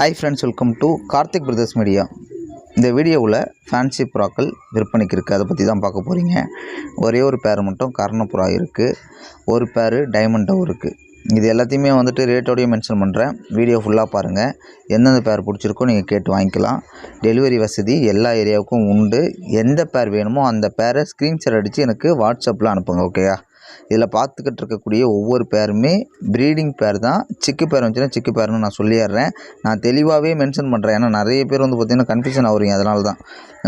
Hi friends welcome to Karthik brothers media இந்த வீடியோவில் fancy புறாக்கள் விற்பனைக்கு இருக்குது அதை பற்றி தான் பார்க்க போகிறீங்க ஒரே ஒரு பேர் மட்டும் கர்ணப்புறா இருக்குது ஒரு பேர் டைமண்டவும் இருக்குது இது எல்லாத்தையுமே வந்துட்டு ரேட்டோடையும் மென்ஷன் பண்ணுறேன் வீடியோ ஃபுல்லாக பாருங்கள் எந்தெந்த பேர் பிடிச்சிருக்கோ நீங்கள் கேட்டு வாங்கிக்கலாம். டெலிவரி வசதி எல்லா ஏரியாவுக்கும் உண்டு. எந்த பேர் வேணுமோ அந்த பேரை ஸ்க்ரீன்ஷாட் அடித்து எனக்கு வாட்ஸ்அப்பில் அனுப்புங்க ஓகேயா இதில் பார்த்துக்கிட்டு இருக்கக்கூடிய ஒவ்வொரு பேருமே ப்ரீடிங் பேர் தான். சிக்கு பேர் வந்துச்சுன்னா சிக்கு பேர்னு நான் சொல்லிடுறேன் நான் தெளிவாகவே மென்ஷன் பண்ணுறேன் ஏன்னா நிறைய பேர் வந்து பார்த்திங்கன்னா கன்ஃபியூஷன் ஆகுறீங்க அதனால தான்.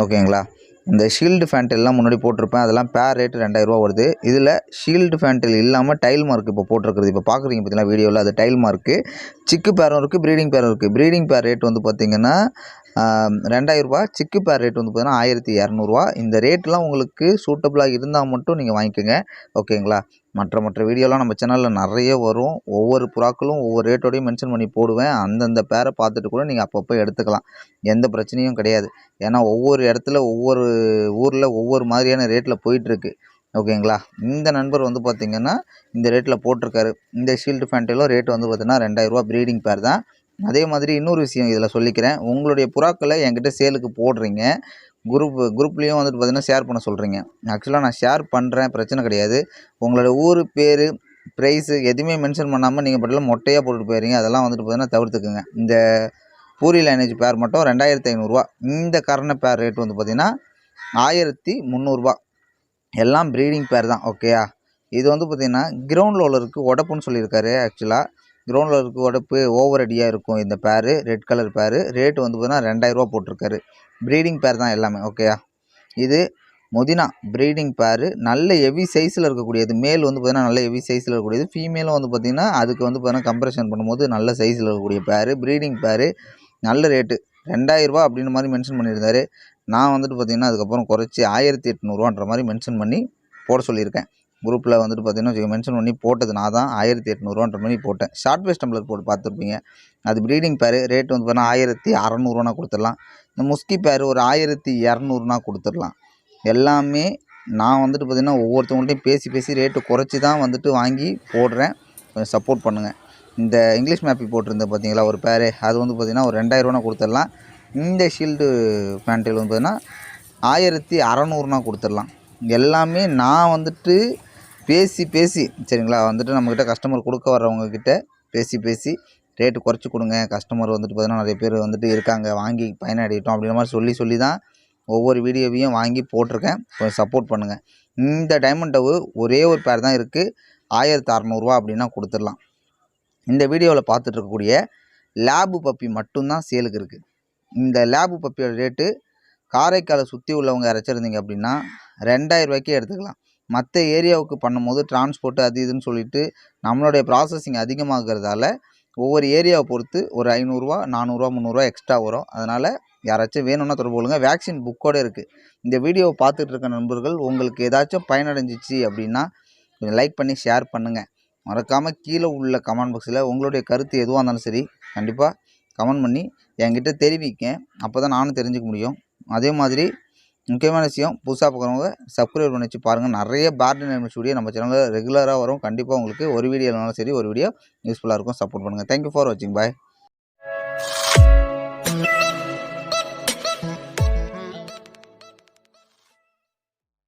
ஓகேங்களா இந்த ஷீல்டு ஃபேண்டெல்லாம் முன்னாடி போட்டிருப்பேன். அதெல்லாம் பேர் ரேட்டு ரெண்டாயிரரூவா வருது. இதில் ஷீல்டு ஃபேண்டில் இல்லாமல் டைல் மார்க் இப்போ போட்டிருக்கிறது. இப்போ பார்க்குறீங்க பார்த்தீங்கன்னா வீடியோவில் அது டைல் மார்க்கு சிக்கு பேரும் இருக்குது ப்ரீடிங் பேரும் இருக்குது ப்ரீடிங் பேர் ரேட் வந்து பார்த்திங்கன்னா ரெண்டாயிரரூபா சிக்கு பேர் ரேட் வந்து பார்த்திங்கன்னா ஆயிரத்தி இரநூறுவா. இந்த ரேட்லாம் உங்களுக்கு சூட்டபுளாக இருந்தால் மட்டும் நீங்கள் வாங்கிக்கோங்க. ஓகேங்களா மற்ற மற்ற வீடியோலாம் நம்ம சேனலில் நிறைய வரும். ஒவ்வொரு புறாக்களும் ஒவ்வொரு ரேட்டோடையும் மென்ஷன் பண்ணி போடுவேன். அந்தந்த பேரை பார்த்துட்டு கூட நீங்கள் அப்பப்போ எடுத்துக்கலாம். எந்த பிரச்சனையும் கிடையாது. ஏன்னா ஒவ்வொரு இடத்துல ஒவ்வொரு ஊரில் ஒவ்வொரு மாதிரியான ரேட்டில் போயிட்டுருக்கு. ஓகேங்களா? இந்த நண்பர் வந்து பார்த்திங்கன்னா இந்த ரேட்டில் போட்டிருக்காரு. இந்த ஷீல்டு ஃபேண்ட்டிலும் ரேட் வந்து பார்த்திங்கன்னா ரெண்டாயிரரூவா ப்ரீடிங் பேர் தான். அதே மாதிரி இன்னொரு விஷயம் இதில் சொல்லிக்கிறேன். உங்களுடைய புறாக்களை என்கிட்ட சேலுக்கு போடுறீங்க. குரூப் குரூப்லேயும் வந்துட்டு பார்த்தீங்கன்னா ஷேர் பண்ண சொல்கிறீங்க ஆக்சுவலாக நான் ஷேர் பண்ணுறேன் பிரச்சனை கிடையாது. உங்களோட ஊர் பேர் ப்ரைஸு எதுவுமே மென்ஷன் பண்ணாமல் நீங்கள் பட்டில் மொட்டையாக போட்டுட்டு போயிடுறீங்க அதெல்லாம் வந்துட்டு பார்த்தீங்கன்னா தவிர்த்துக்குங்க. இந்த பூரி லைனேஜ் பேர் மட்டும் ரெண்டாயிரத்தி ஐநூறுரூவா இந்த கரண பேர் ரேட் வந்து பார்த்திங்கன்னா ஆயிரத்தி முந்நூறுரூவா எல்லாம் ப்ரீடிங் பேர் தான் ஓகேயா இது வந்து பார்த்திங்கன்னா கிரவுண்ட் லோலருக்கு உடப்புன்னு சொல்லியிருக்காரு ஆக்சுவலாக க்ரௌண்டில் இருக்க உடப்பு ஓவர் அடியாக இருக்கும் இந்த பேரு ரெட் கலர் பேரு ரேட் வந்து பார்த்திங்கன்னா ரெண்டாயிரரூவா போட்டிருக்காரு. ப்ரீடிங் பேர் தான் எல்லாமே ஓகேயா இது மொதினா ப்ரீடிங் பேரு நல்ல ஹெவி சைஸில் இருக்கக்கூடியது. மேல் வந்து பார்த்திங்கன்னா நல்ல ஹெவி சைஸில் இருக்கக்கூடியது. ஃபீமேலும் வந்து பார்த்திங்கன்னா அதுக்கு வந்து பார்த்திங்கன்னா கம்ப்ரஷன் பண்ணும்போது நல்ல சைஸில் இருக்கக்கூடிய பேரு ப்ரீடிங் பேரு நல்ல ரேட்டு ரெண்டாயிரரூபா அப்படின்ற மாதிரி மென்ஷன் பண்ணியிருந்தாரு. நான் வந்துட்டு பார்த்திங்கன்னா அதுக்கப்புறம் குறைச்சி ஆயிரத்தி எட்நூறுவான்ற மாதிரி மென்ஷன் பண்ணி போட சொல்லியிருக்கேன். குரூப்பில் வந்துட்டு பார்த்தீங்கன்னா மென்ஷன் பண்ணி போட்டது. நான் தான் ஆயிரத்தி எட்நூறுவான்ற மாதிரி போட்டேன். ஷார்ட் பேஸ் டம்ளர் போட்டு பார்த்துருப்பீங்க. அது ப்ரீடிங் பேர் ரேட் வந்து பார்த்தீங்கன்னா ஆயிரத்தி அறநூறுவானா கொடுத்துடலாம். இந்த முஸ்கி பேர் ஒரு ஆயிரத்தி இரநூறுனா கொடுத்துடலாம். எல்லாமே நான் வந்துட்டு பார்த்திங்கன்னா ஒவ்வொருத்தவங்கள்ட்டையும் பேசி பேசி ரேட்டு குறைச்சி தான் வந்துட்டு வாங்கி போடுறேன். கொஞ்சம் சப்போர்ட் பண்ணுங்கள் இந்த இங்கிலீஷ் மேப்பி போட்டிருந்தேன் பார்த்தீங்களா ஒரு பேர் அது வந்து பார்த்திங்கன்னா ஒரு ரெண்டாயிரூவா கொடுத்துடலாம். இந்த ஷீல்டு பேண்ட்டில் வந்து பார்த்திங்கன்னா ஆயிரத்தி அறநூறுனா கொடுத்துடலாம். எல்லாமே நான் வந்துட்டு பேசி பேசி. சரிங்களா? வந்துட்டு நம்மக்கிட்ட கஸ்டமர் கொடுக்க வர்றவங்கக்கிட்ட பேசி பேசி ரேட்டு குறைச்சி கொடுங்க. கஸ்டமர் வந்துட்டு பார்த்தீங்கன்னா நிறைய பேர் வந்துட்டு இருக்காங்க. வாங்கி பயனடையட்டும் அப்படின்ற மாதிரி சொல்லி சொல்லி தான் ஒவ்வொரு வீடியோவையும் வாங்கி போட்டிருக்கேன். கொஞ்சம் சப்போர்ட் பண்ணுங்கள் இந்த டைமண்ட் டவு ஒரே ஒரு பேர் தான் இருக்குது ஆயிரத்தி அறநூறுவா அப்படின்னா கொடுத்துடலாம். இந்த வீடியோவில் பார்த்துட்டு இருக்கக்கூடிய லேபு பப்பி மட்டும்தான் சேலுக்கு இருக்குது இந்த லேபு பப்பியோட ரேட்டு காரைக்காலை சுற்றி உள்ளவங்க இறச்சிருந்தீங்க அப்படின்னா ரெண்டாயிரம் ரூபாய்க்கே எடுத்துக்கலாம். மற்ற ஏரியாவுக்கு பண்ணும்போது டிரான்ஸ்போர்ட்டு அது இதுன்னு சொல்லிட்டு நம்மளுடைய ப்ராசஸிங் அதிகமாகிறதால ஒவ்வொரு ஏரியாவை பொறுத்து ஒரு ஐநூறுரூவா நானூறுரூவா முந்நூறுரூவா எக்ஸ்ட்ரா வரும். அதனால் யாராச்சும் வேணும்னா தொடர்பு கொள்ளுங்க. வேக்சின் புக்கோடு இருக்குது இந்த வீடியோவை பார்த்துட்டு இருக்க நண்பர்கள் உங்களுக்கு ஏதாச்சும் பயனடைஞ்சிச்சு அப்படின்னா கொஞ்சம் லைக் பண்ணி ஷேர் பண்ணுங்கள் மறக்காமல் கீழே உள்ள கமெண்ட் பாக்ஸில் உங்களுடைய கருத்து எதுவாக இருந்தாலும் சரி கண்டிப்பாக கமெண்ட் பண்ணி என்கிட்ட தெரிவிக்க அப்போ தான் நானும் தெரிஞ்சுக்க முடியும். அதே மாதிரி முக்கியமான விஷயம் புதுசாக பார்க்குறவங்க சப்ஸ்கிரைப் பண்ணி வச்சு பாருங்கள் நிறைய பேர்டன் நேம்ஸ் வீடியோ நம்ம சேனலில் ரெகுலராக வரும். கண்டிப்பாக உங்களுக்கு ஒரு வீடியோ இல்லைனாலும் சரி ஒரு வீடியோ யூஸ்ஃபுல்லாக இருக்கும். சப்போர்ட் பண்ணுங்கள் தேங்க்யூ ஃபார் வாட்சிங் பாய்